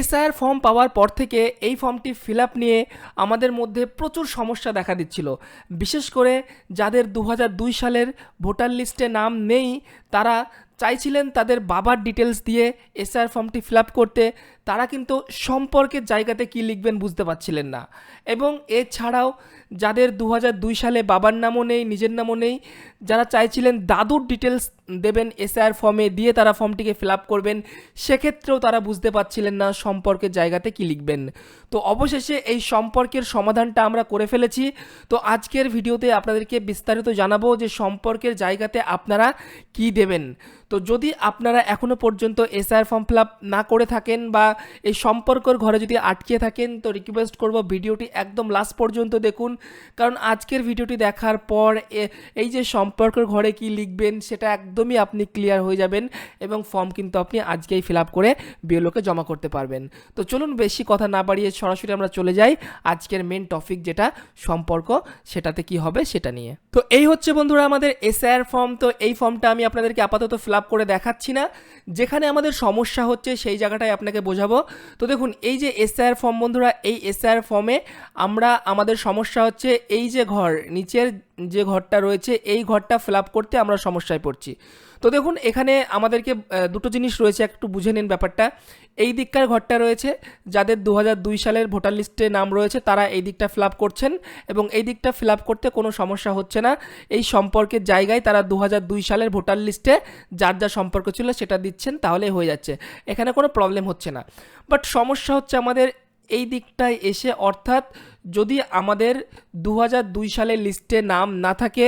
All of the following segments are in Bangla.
এসআইআর ফর্ম পাওয়ার পর থেকে এই ফর্মটি ফিল নিয়ে আমাদের মধ্যে প্রচুর সমস্যা দেখা দিচ্ছিল। বিশেষ করে যাদের দু হাজার দুই সালের ভোটার লিস্টে নাম নেই, তারা চাইছিলেন তাদের বাবার ডিটেলস দিয়ে এসআর ফর্মটি ফিল করতে, তারা কিন্তু সম্পর্কের জায়গাতে কী লিখবেন বুঝতে পারছিলেন না। এবং এছাড়াও যাদের দু হাজার দুই সালে বাবার নামও নেই, নিজের নামও নেই, যারা চাইছিলেন দাদুর ডিটেলস দেবেন এসআইআর ফর্মে দিয়ে তারা ফর্মটিকে ফিল করবেন, সেক্ষেত্রেও তারা বুঝতে পারছিলেন না সম্পর্কের জায়গাতে কী লিখবেন। তো অবশেষে এই সম্পর্কের সমাধানটা আমরা করে ফেলেছি। তো আজকের ভিডিওতে আপনাদেরকে বিস্তারিত জানাব যে সম্পর্কের জায়গাতে আপনারা কি দেবেন। তো যদি আপনারা এখনও পর্যন্ত এসআইআর ফর্ম ফিল না করে থাকেন বা এই সম্পর্কর ঘরে যদি আটকে থাকেন, তো রিকোয়েস্ট করব ভিডিওটি একদম লাস্ট পর্যন্ত দেখুন। কারণ আজকের ভিডিওটি দেখার পর এই যে সম্পর্কের ঘরে কি লিখবেন, সেটা একদমই আপনি ক্লিয়ার হয়ে যাবেন এবং ফর্ম কিন্তু আপনি আজকেই ফিল করে বিএলওকে জমা করতে পারবেন। তো চলুন বেশি কথা না বাড়িয়ে সরাসরি আমরা চলে যাই আজকের মেন টপিক যেটা সম্পর্ক, সেটাতে কি হবে সেটা নিয়ে। তো এই হচ্ছে বন্ধুরা আমাদের এসআইআর ফর্ম তো এই ফর্মটা আমি আপনাদেরকে আপাতত ফিল আপ করে দেখাচ্ছি না। যেখানে আমাদের সমস্যা হচ্ছে সেই জায়গাটায় আপনাকে বোঝাবো। তো দেখুন, এই যে এসআইআর ফর্ম বন্ধুরা, এই এসআইআর ফর্মে আমরা, আমাদের সমস্যা হচ্ছে এই যে ঘর, নিচের যে ঘরটা রয়েছে, এই ঘরটা ফিল করতে আমরা সমস্যায় পড়ছি। তো দেখুন, এখানে আমাদেরকে দুটো জিনিস রয়েছে, একটু বুঝে নিন ব্যাপারটা। এই দিককার ঘরটা রয়েছে, যাদের দু হাজার দুই সালের ভোটার লিস্টে নাম রয়েছে, তারা এই দিকটা ফিল করছেন এবং এই দিকটা ফিল করতে কোনো সমস্যা হচ্ছে না। এই সম্পর্কের জায়গায় তারা দু হাজার দুই সালের ভোটার লিস্টে যার যা সম্পর্ক ছিল, সেটা দিচ্ছেন তাহলে হয়ে যাচ্ছে। এখানে কোনো প্রবলেম হচ্ছে না। বাট সমস্যা হচ্ছে আমাদের এই দিকটায় এসে, অর্থাৎ যদি আমাদের দু হাজার দুই সালের লিস্টে নাম না থাকে,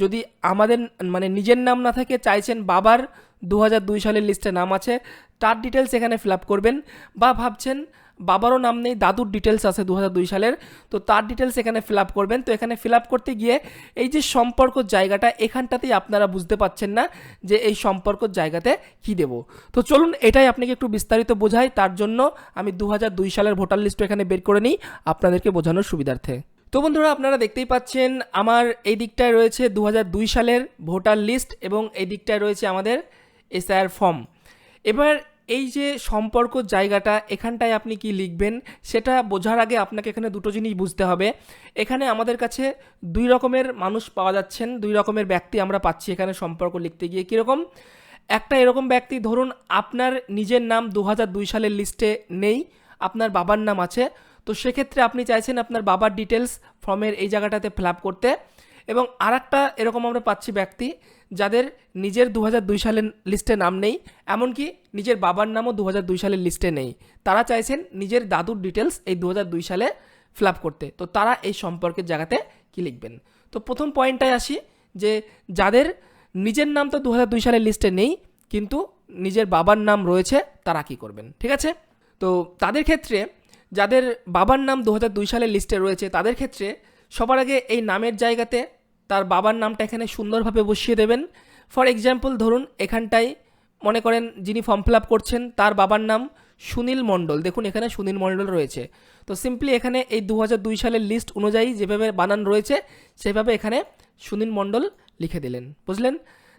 যদি আমাদের মানে নিজের নাম না থাকে, চাইছেন বাবার দু হাজার দুই সালের লিস্টে নাম আছে, তার ডিটেলস এখানে ফিল আপ করবেন। বা ভাবছেন, বাবারও নাম নেই, দাদুর ডিটেলস আছে দু হাজার দুই সালের, তো তার ডিটেলস এখানে ফিল আপ করবেন। তো এখানে ফিল আপ করতে গিয়ে এই যে সম্পর্ক জায়গাটা, এখানটাতেই আপনারা বুঝতে পাচ্ছেন না যে এই সম্পর্ক জায়গাতে কি দেব। তো চলুন, এটাই আপনাকে একটু বিস্তারিত বোঝাই। তার জন্য আমি দু হাজার দুই সালের ভোটার লিস্ট এখানে বের করে নিই আপনাদেরকে বোঝানোর সুবিধার্থে। তো বন্ধুরা, আপনারা দেখতেই পাচ্ছেন, আমার এই দিকটায় রয়েছে দু হাজার দুই সালের ভোটার লিস্ট এবং এই দিকটায় রয়েছে আমাদের এসআইআর ফর্ম এবার এই যে সম্পর্ক জায়গাটা, এখানটায় আপনি কি লিখবেন, সেটা বোঝার আগে আপনাকে এখানে দুটো জিনিস বুঝতে হবে। এখানে আমাদের কাছে দুই রকমের মানুষ পাওয়া যাচ্ছেন, দুই রকমের ব্যক্তি আমরা পাচ্ছি এখানে সম্পর্ক লিখতে গিয়ে। কীরকম? একটা এরকম ব্যক্তি, ধরুন আপনার নিজের নাম দু হাজার দুই সালের লিস্টে নেই, আপনার বাবার নাম আছে, তো সেক্ষেত্রে আপনি চাইছেন আপনার বাবার ডিটেলস ফর্মের এই জায়গাটাতে ফিল করতে। এবং আর এরকম আমরা পাচ্ছি ব্যক্তি যাদের নিজের দু হাজার দুই সালের লিস্টে নাম নেই, এমনকি নিজের বাবার নামও দু হাজার দুই সালের লিস্টে নেই। তারা চাইছেন নিজের দাদুর ডিটেলস এই দু হাজার দুই সালে ফিল আপ করতে। তো তারা এই সম্পর্কের জায়গাতে কি লিখবেন? তো প্রথম পয়েন্টটায় আসি যে যাদের নিজের নাম তো দু হাজার দুই সালের লিস্টে নেই, কিন্তু নিজের বাবার নাম রয়েছে, তারা কি করবেন? ঠিক আছে? তো তাদের ক্ষেত্রে যাদের বাবার নাম দু হাজার দুই সালের লিস্টে রয়েছে, তাদের ক্ষেত্রে সবার আগে এই নামের জায়গাতে তার বাবার নামটা এখানে সুন্দরভাবে বসিয়ে দেবেন। ফর এক্সাম্পল ধরুন, এখানটায় মনে করেন যিনি ফর্ম ফিল আপ করছেন, তার বাবার নাম সুনীল মণ্ডল। দেখুন, এখানে সুনীল মণ্ডল রয়েছে। তো সিম্পলি এখানে এই দু হাজার দুই সালের লিস্ট অনুযায়ী যেভাবে বানান রয়েছে, সেভাবে এখানে সুনীল মণ্ডল লিখে দিলেন। বুঝলেন?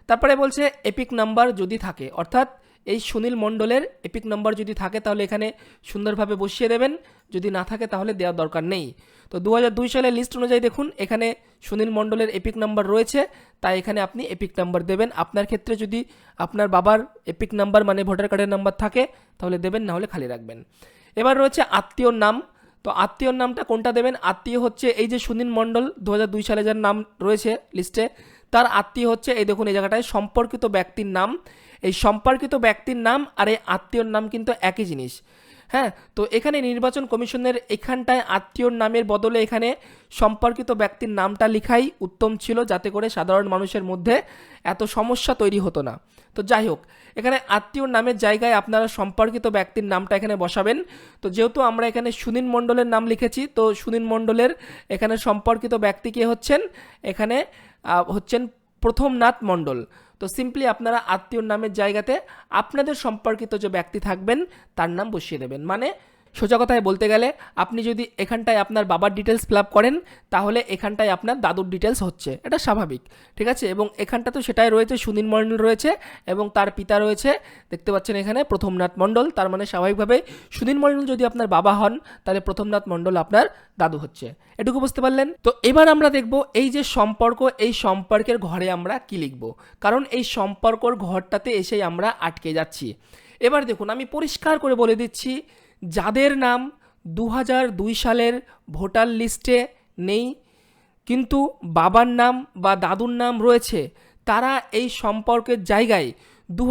তারপরে বলছে এপিক নাম্বার যদি থাকে, অর্থাৎ এই সুনীল মণ্ডলের এপিক নাম্বার যদি থাকে, তাহলে এখানে সুন্দরভাবে বসিয়ে দেবেন। যদি না থাকে, তাহলে দেওয়ার দরকার নেই। তো দু হাজার দুই সালের লিস্ট অনুযায়ী দেখুন, এখানে সুনীল মণ্ডলের এপিক নাম্বার রয়েছে, তাই এখানে আপনি এপিক নাম্বার দেবেন। আপনার ক্ষেত্রে যদি আপনার বাবার এপিক নাম্বার মানে ভোটার কার্ডের নাম্বার থাকে, তাহলে দেবেন, না হলে খালি রাখবেন। এবার রয়েছে আত্মীয়র নাম। তো আত্মীয়র নামটা কোনটা দেবেন? আত্মীয় হচ্ছে এই যে সুনীল মণ্ডল দু সালে যার নাম রয়েছে লিস্টে, তার আত্মীয় হচ্ছে, এই দেখুন, এই জায়গাটায় সম্পর্কিত ব্যক্তির নাম। এই সম্পর্কিত ব্যক্তির নাম আর এই আত্মীয়র নাম কিন্তু একই জিনিস। হ্যাঁ তো এখানে নির্বাচন কমিশনের এখানটায় আত্মীয়র নামের বদলে এখানে সম্পর্কিত ব্যক্তির নামটা লিখাই উত্তম ছিল যাতে করে সাধারণ মানুষের মধ্যে এত সমস্যা তৈরি হতো না। তো যাই হোক, এখানে আত্মীয়র নামের জায়গায় আপনারা সম্পর্কিত ব্যক্তির নামটা এখানে বসাবেন। তো যেহেতু আমরা এখানে সুনীল মণ্ডলের নাম লিখেছি, তো সুনীল মণ্ডলের এখানে সম্পর্কিত ব্যক্তি কে হচ্ছেন? এখানে হচ্ছেন প্রথম নাথ মণ্ডল। তো সিম্পলি আপনারা আত্মীয়র নামের জায়গাতে আপনাদের সম্পর্কিত যে ব্যক্তি থাকবেন, তার নাম বসিয়ে দেবেন। মানে সোজা কথায় বলতে গেলে, আপনি যদি এখানটায় আপনার বাবার ডিটেলস ফিল করেন, তাহলে এখানটায় আপনার দাদুর ডিটেলস হচ্ছে। এটা স্বাভাবিক, ঠিক আছে? এবং এখানটা তো সেটাই রয়েছে, সুনীল মণ্ডল রয়েছে এবং তার পিতা রয়েছে। দেখতে পাচ্ছেন এখানে প্রথমনাথ মণ্ডল, তার মানে স্বাভাবিকভাবে সুনীল মণ্ডল যদি আপনার বাবা হন, তাহলে প্রথমনাথ মণ্ডল আপনার দাদু হচ্ছে। এটুকু বুঝতে পারলেন? তো এবার আমরা দেখব এই যে সম্পর্ক, এই সম্পর্কের ঘরে আমরা কি লিখব। কারণ এই সম্পর্কর ঘরটাতে এসেই আমরা আটকে যাচ্ছি। এবার দেখুন, আমি পরিষ্কার করে বলে দিচ্ছি যাদের নাম দু সালের ভোটার লিস্টে নেই, কিন্তু বাবার নাম বা দাদুর নাম রয়েছে, তারা এই সম্পর্কের জায়গায়। দু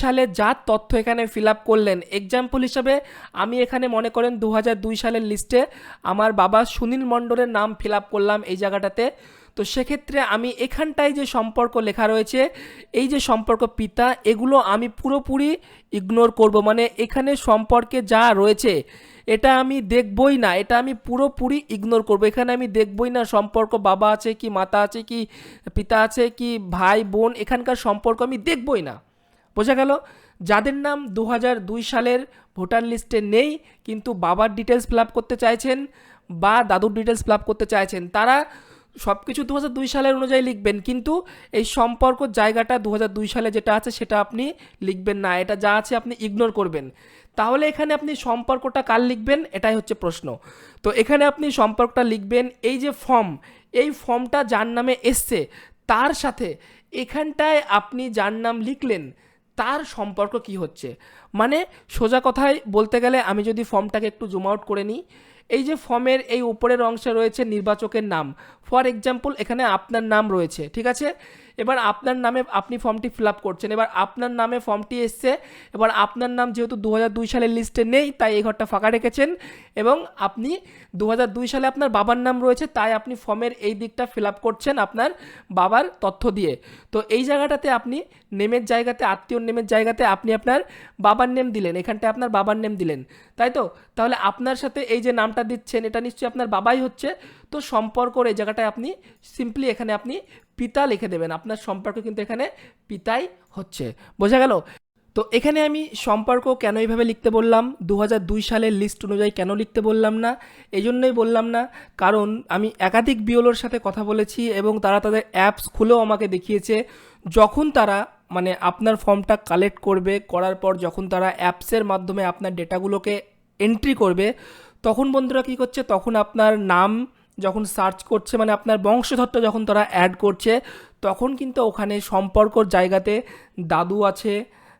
সালে যা তথ্য এখানে ফিল করলেন এক্সাম্পল হিসাবে আমি এখানে মনে করেন দু সালের লিস্টে আমার বাবা সুনীল মণ্ডলের নাম ফিল করলাম এই জায়গাটাতে। তো সেক্ষেত্রে আমি এখানটায় যে সম্পর্ক লেখা রয়েছে, এই যে সম্পর্ক পিতা, এগুলো আমি পুরোপুরি ইগনোর করব। মানে এখানে সম্পর্কে যা রয়েছে, এটা আমি দেখবই না, এটা আমি পুরোপুরি ইগনোর করব। এখানে আমি দেখবই না সম্পর্ক বাবা আছে কি, মাতা আছে কি, পিতা আছে কি, ভাই, বোন, এখানকার সম্পর্ক আমি দেখবই না। বোঝা গেল? যাদের নাম দু সালের ভোটার লিস্টে নেই, কিন্তু বাবার ডিটেলস ফিল করতে চাইছেন বা দাদুর ডিটেলস ফিল করতে চাইছেন, তারা সব কিছু দু সালের অনুযায়ী লিখবেন, কিন্তু এই সম্পর্ক জায়গাটা দু সালে যেটা আছে সেটা আপনি লিখবেন না, এটা যা আছে আপনি ইগনোর করবেন। তাহলে এখানে আপনি সম্পর্কটা কার লিখবেন? এটাই হচ্ছে প্রশ্ন। তো এখানে আপনি সম্পর্কটা লিখবেন, এই যে ফর্ম এই ফর্মটা যার নামে এসছে, তার সাথে এখানটায় আপনি যার নাম লিখলেন, তার সম্পর্ক কি হচ্ছে? মানে সোজা কথায় বলতে গেলে আমি যদি ফর্মটাকে একটু জুম আউট করে নিই এই যে ফর্মের এই উপরের অংশে রয়েছে নির্বাচকের নাম। ফর এক্সাম্পল এখানে আপনার নাম রয়েছে, ঠিক আছে? এবার আপনার নামে আপনি ফর্মটি ফিল আপ করছেন। এবার আপনার নামে ফর্মটি এসছে। এবার আপনার নাম যেহেতু দু সালের লিস্টে নেই, তাই এই ঘরটা ফাঁকা রেখেছেন এবং আপনি দু সালে আপনার বাবার নাম রয়েছে, তাই আপনি ফর্মের এই দিকটা ফিল আপ করছেন আপনার বাবার তথ্য দিয়ে। তো এই জায়গাটাতে আপনি নেমের জায়গাতে আত্মীয় নেমের জায়গাতে আপনি আপনার বাবার নেম দিলেন। এখানটায় আপনার বাবার নেম দিলেন। তাই তো? তাহলে আপনার সাথে এই যে নামটা দিচ্ছেন, এটা নিশ্চয়ই আপনার বাবাই হচ্ছে। তো সম্পর্কর এই জায়গাটায় আপনি সিম্পলি এখানে আপনি পিতা লিখে দেবেন, আপনার সম্পর্ক কিন্তু এখানে পিতাই হচ্ছে। বোঝা গেল? তো এখানে আমি সম্পর্ক কেন এইভাবে লিখতে বললাম? দু সালের লিস্ট অনুযায়ী কেন লিখতে বললাম না? এই জন্যই বললাম না, কারণ আমি একাধিক বিওলোর সাথে কথা বলেছি এবং তারা তাদের অ্যাপস খুলেও আমাকে দেখিয়েছে। যখন তারা মানে আপনার ফর্মটা কালেক্ট করবে, করার পর যখন তারা অ্যাপসের মাধ্যমে আপনার ডেটাগুলোকে এন্ট্রি করবে, তখন বন্ধুরা কী করছে? তখন আপনার নাম যখন সার্চ করছে মানে আপনার বংশধরটা যখন তারা অ্যাড করছে, তখন কিন্তু ওখানে সম্পর্কর জায়গাতে দাদু আছে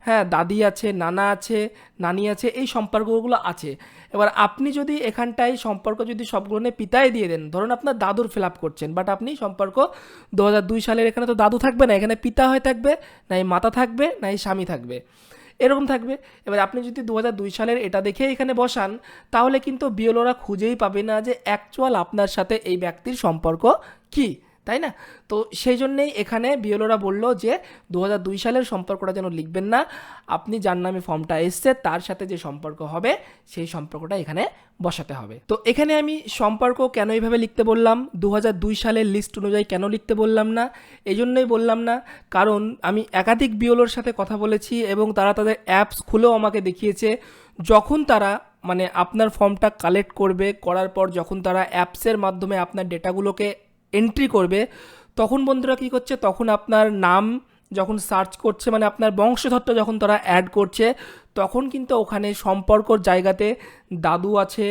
হ্যাঁ দাদি আছে, নানা আছে, নানি আছে, এই সম্পর্কগুলো আছে। এবার আপনি যদি এখানটায় সম্পর্ক যদি সবগুলো পিতায় দিয়ে দেন, ধরুন আপনার দাদুর ফিল আপ করছেন বাট আপনি সম্পর্ক দু সালের এখানে তো দাদু থাকবে না, এখানে পিতা হয়ে থাকবে, না এই মাতা থাকবে, না এই স্বামী থাকবে। এরকম থাকবে। এবার আপনি যদি দু সালের এটা দেখে এখানে বসান, তাহলে কিন্তু বিএলওরা খুঁজেই পাবে না যে অ্যাকচুয়াল আপনার সাথে এই ব্যক্তির সম্পর্ক কি। তাই না? তো সেই জন্যেই এখানে বিএলওরা বলল যে দু সালের সম্পর্কটা যেন লিখবেন না। আপনি যার নামে ফর্মটা এসছে, তার সাথে যে সম্পর্ক হবে, সেই সম্পর্কটা এখানে বসাতে হবে। তো এখানে আমি সম্পর্ক কেন এইভাবে লিখতে বললাম? দু সালের লিস্ট অনুযায়ী কেন লিখতে বললাম না? এই জন্যই বললাম না। কারণ আমি একাধিক বিওলোর সাথে কথা বলেছি এবং তারা তাদের অ্যাপস খুলেও আমাকে দেখিয়েছে। যখন তারা মানে আপনার ফর্মটা কালেক্ট করবে, করার পর যখন তারা অ্যাপসের মাধ্যমে আপনার ডেটাগুলোকে এন্ট্রি করবে, তখন বন্ধুরা কী করছে? তখন আপনার নাম যখন সার্চ করছে মানে আপনার বংশধরটা যখন তারা অ্যাড করছে, তখন কিন্তু ওখানে সম্পর্কর জায়গাতে দাদু আছে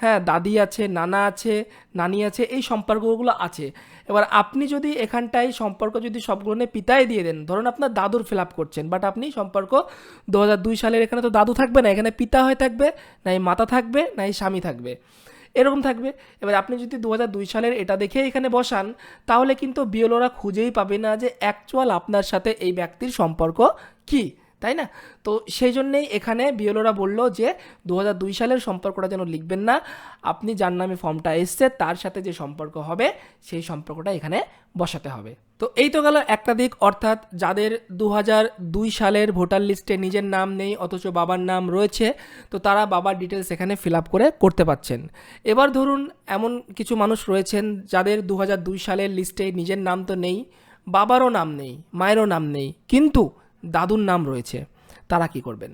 হ্যাঁ দাদি আছে, নানা আছে, নানি আছে, এই সম্পর্কগুলো আছে। এবার আপনি যদি এখানটায় সম্পর্ক যদি সবগুলো পিতায় দিয়ে দেন, ধরুন আপনার দাদুর ফিল আপ করছেন বাট আপনি সম্পর্ক দু সালের এখানে তো দাদু থাকবে না, এখানে পিতা হয়ে থাকবে, না এই মাতা থাকবে, না এই স্বামী থাকবে। এরকম থাকবে। এবার আপনি যদি দু সালের এটা দেখে এখানে বসান, তাহলে কিন্তু বিএলওরা খুঁজেই পাবে না যে অ্যাকচুয়াল আপনার সাথে এই ব্যক্তির সম্পর্ক কি, তাই না? তো সেই জন্যেই এখানে বিএলওরা বলল যে দু সালের সম্পর্কটা যেন লিখবেন না, আপনি যার নামে ফর্মটা এসছে, তার সাথে যে সম্পর্ক হবে, সেই সম্পর্কটা এখানে বসাতে হবে। তো এই তো গেল একটা দিক, অর্থাৎ যাদের দু দুই সালের ভোটার লিস্টে নিজের নাম নেই অথচ বাবার নাম রয়েছে, তো তারা বাবার ডিটেলস এখানে ফিল আপ করে করতে পারছেন। এবার ধরুন এমন কিছু মানুষ রয়েছেন যাদের দু দুই সালের লিস্টে নিজের নাম তো নেই, বাবারও নাম নেই, মায়েরও নাম নেই, কিন্তু দাদুর নাম রয়েছে, তারা কি করবেন?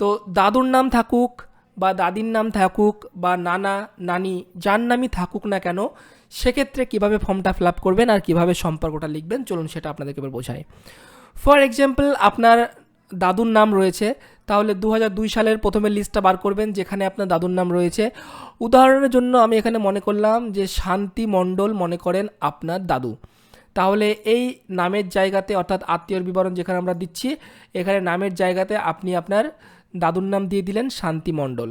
তো দাদুর নাম থাকুক বা দাদির নাম থাকুক বা নানা, নানি, যার নামই থাকুক না কেন সেক্ষেত্রে কীভাবে ফর্মটা ফিল আপ করবেন আর কীভাবে সম্পর্কটা লিখবেন? চলুন সেটা আপনাদেরকে এবার বোঝাই। ফর এক্সাম্পল আপনার দাদুর নাম রয়েছে। তাহলে দু হাজার দুই সালের প্রথমে লিস্টটা বার করবেন, যেখানে আপনার দাদুর নাম রয়েছে। উদাহরণের জন্য আমি এখানে মনে করলাম যে শান্তি মণ্ডল মনে করেন আপনার দাদু। তাহলে এই নামের জায়গাতে, অর্থাৎ আত্মীয়র বিবরণ যেখানে আমরা দিচ্ছি, এখানে নামের জায়গাতে আপনি আপনার দাদুর নাম দিয়ে দিলেন শান্তি মণ্ডল।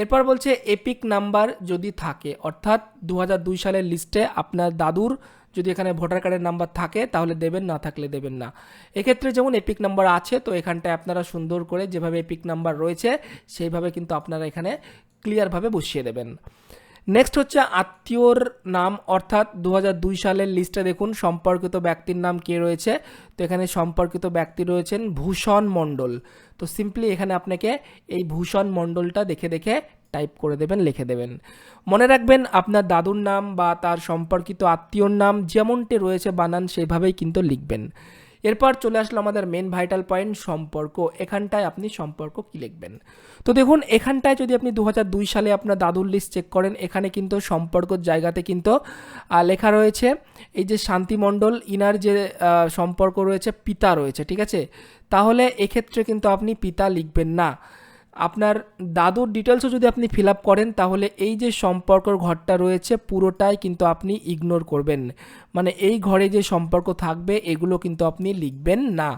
এরপর বলছে এপিক নাম্বার যদি থাকে, অর্থাৎ দু হাজার দুই সালের লিস্টে আপনার দাদুর যদি এখানে ভোটার কার্ডের নাম্বার থাকে, তাহলে দেবেন, না থাকলে দেবেন না। এক্ষেত্রে যেমন এপিক নাম্বার আছে, তো এখানটায় আপনারা সুন্দর করে যেভাবে এপিক নাম্বার রয়েছে, সেইভাবে কিন্তু আপনারা এখানে ক্লিয়ারভাবে বসিয়ে দেবেন। নেক্সট হচ্ছে আত্মীয়র নাম, অর্থাৎ দু হাজার দুই সালের লিস্টে দেখুন সম্পর্কিত ব্যক্তির নাম কে রয়েছে। তো এখানে সম্পর্কিত ব্যক্তি রয়েছেন ভূষণ মণ্ডল। তো সিম্পলি এখানে আপনাকে এই ভূষণ মণ্ডলটা দেখে দেখে টাইপ করে দেবেন, লিখে দেবেন। মনে রাখবেন আপনার দাদুর নাম বা তার সম্পর্কিত আত্মীয়র নাম যেমনটি রয়েছে বানান সেভাবেই কিন্তু লিখবেন। এরপর চলে আসলো আমাদের মেন ভাইটাল পয়েন্ট সম্পর্ক। এখানটায় আপনি সম্পর্ক কি লিখবেন? তো দেখুন, এখানটায় যদি আপনি দু হাজার দুই সালে আপনার দাদুর লিস্ট চেক করেন, এখানে কিন্তু সম্পর্কর জায়গাতে কিন্তু লেখা রয়েছে, এই যে শান্তিমণ্ডল ইনার যে সম্পর্ক রয়েছে, পিতা রয়েছে, ঠিক আছে? তাহলে এক্ষেত্রে কিন্তু আপনি পিতা লিখবেন না। আপনার দাদুর ডিটেলসও যদি আপনি ফিল আপ করেন, তাহলে এই যে সম্পর্কর ঘরটা রয়েছে, পুরোটাই কিন্তু আপনি ইগনোর করবেন। মানে এই ঘরে যে সম্পর্ক থাকবে, এগুলো কিন্তু আপনি লিখবেন না।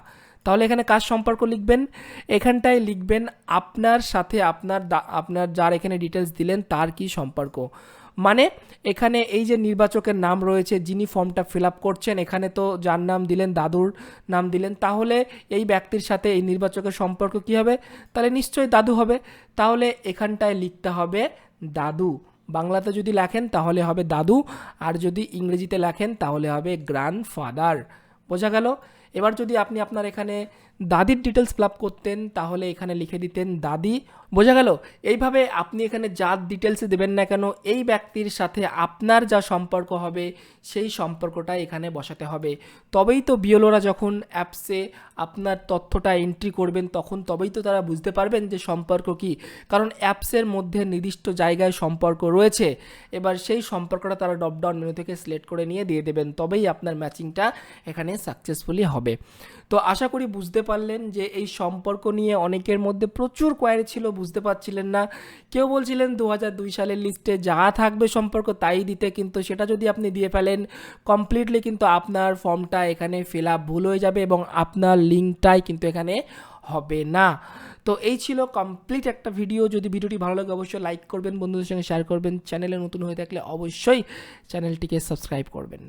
তাহলে এখানে কাজ সম্পর্ক লিখবেন? এখানটায় লিখবেন আপনার সাথে আপনার আপনার যার এখানে ডিটেলস দিলেন, তার কি সম্পর্ক? মানে এখানে এই যে নির্বাচকের নাম রয়েছে, যিনি ফর্মটা ফিল আপ করছেন, এখানে তো যার নাম দিলেন, দাদুর নাম দিলেন, তাহলে এই ব্যক্তির সাথে এই নির্বাচকের সম্পর্ক কি হবে? তাহলে নিশ্চয়ই দাদু হবে। তাহলে এখানটায় লিখতে হবে দাদু। বাংলাতে যদি লেখেন, তাহলে হবে দাদু। আর যদি ইংরেজিতে লেখেন, তাহলে হবে গ্র্যান্ডফাদার বোঝা গেল? এবার যদি আপনি আপনার এখানে দাদির ডিটেলস ফিল করতেন, তাহলে এখানে লিখে দিতেন, দাদি, বোঝা গেল? এইভাবে আপনি এখানে যার ডিটেলসে দেবেন না কেন, এই ব্যক্তির সাথে আপনার যা সম্পর্ক হবে, সেই সম্পর্কটা এখানে বসাতে হবে। তবেই তো বিওলোরা যখন অ্যাপসে আপনার তথ্যটা এন্ট্রি করবেন, তখন তবেই তো তারা বুঝতে পারবেন যে সম্পর্ক কি। কারণ অ্যাপসের মধ্যে নির্দিষ্ট জায়গায় সম্পর্ক রয়েছে। এবার সেই সম্পর্কটা তারা ডপডাউন মেনু থেকে সিলেক্ট করে নিয়ে দিয়ে দেবেন, তবেই আপনার ম্যাচিংটা এখানে সাকসেসফুলি হবে। তো আশা করি বুঝতে পারলেন যে এই সম্পর্ক নিয়ে অনেকের মধ্যে প্রচুর কোয়ারি ছিল, বুঝতে পারছিলেন না। কেউ বলছিলেন দু সালের লিস্টে যা থাকবে সম্পর্ক তাই দিতে, কিন্তু সেটা যদি আপনি দিয়ে ফেলেন কমপ্লিটলি কিন্তু আপনার ফর্মটা এখানে ফিল আপ ভুল হয়ে যাবে এবং আপনার লিঙ্কটাই কিন্তু এখানে হবে না। তো এই ছিল কমপ্লিট একটা ভিডিও যদি ভিডিওটি ভালো লাগে অবশ্যই লাইক করবেন, বন্ধুদের সঙ্গে শেয়ার করবেন। চ্যানেলে নতুন হয়ে থাকলে অবশ্যই চ্যানেলটিকে সাবস্ক্রাইব করবেন।